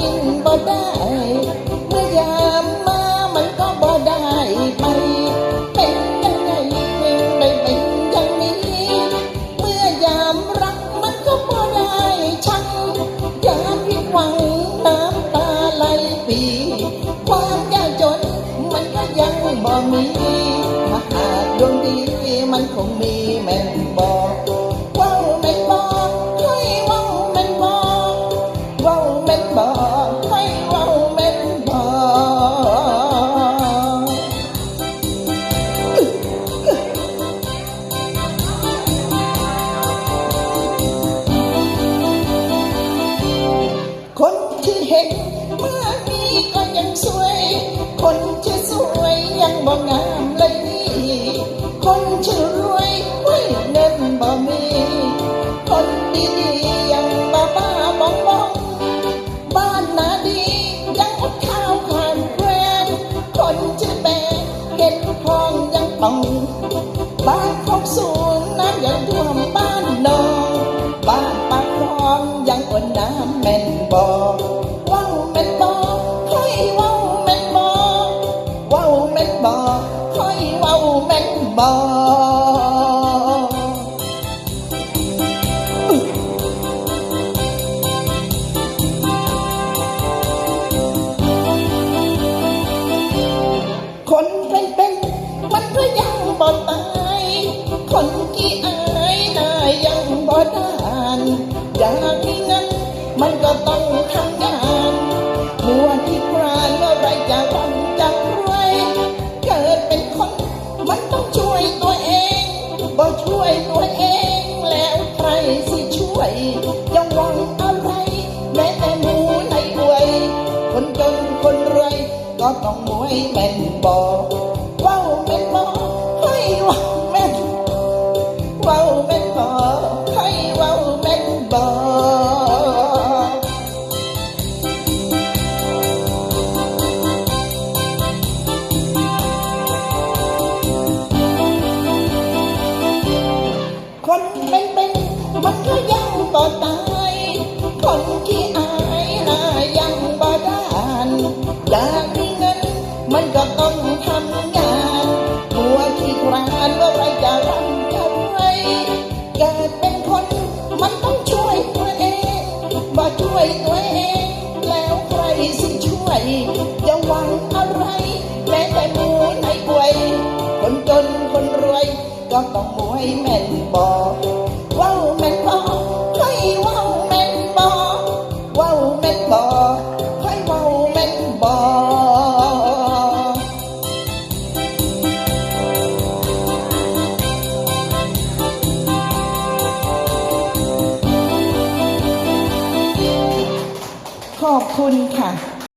กินบ่ได้เมื่อยามมามันก็บ่ได้ไป เป็นยังไงไม่เป็นอย่างนี้ เมื่อยามรักมันก็บ่ได้ชังยามผิดหวังน้ำตาไหลปี ความยากจนมันก็ยังบ่มีถ้าหากดวงดีมันคงมี เมื่อมีก็ยังสวย คนที่อสวยยังบ่งามเลยนี่ คนที่อรวยไม่เงินบ่มี คนดีๆยังบ้าบ้าบองบองบ้านนาดียังอดข้าวขาดแคลนคนที่อแบกเห็ดทองยังต้องบ้านพกสูงน้ำยังท่วมบ้านนองบ้านปากคลองยังอดน้ำแม่นบ่ ว้าวแม่นบ่ค่อยว้าวแม่นบ่เว้าวแม่นบ่ค่อยว้าวแม่นบ่คนเป็นเป็นมันก็ยังบ่ตายคนกี่อายได้ยังบ่ดานอยาก อไรจะร่ำจะรวยเกิดเป็นคน มันต้องช่วยตัวเองบ่ช่วยตัวเองแล้วใครสิช่วยยังหวังอะไรแม้แต่หมูในอวย คนจนคนรวยก็ต้องมวยแม่นบอก มันก็ยังบ่ตาย คนที่อายน่ายังบ่ด้านอยากมีเงินมันก็ต้องทำงานหัวที่ครานว่าไรจะร่ำจะรวยเกิดเป็นคนมันต้องช่วยตัวเองบ่ช่วยตัวเอง แล้วใครสิช่วย จะหวังอะไรแม้แต่หมูในกวย คนจนคนรวยก็ต้องมวยแม่นบอก ม่นบอให้ว้าวแม่นบอว้าวแม่นบอให้ว้าวแม่นบอขอบคุณค่ะ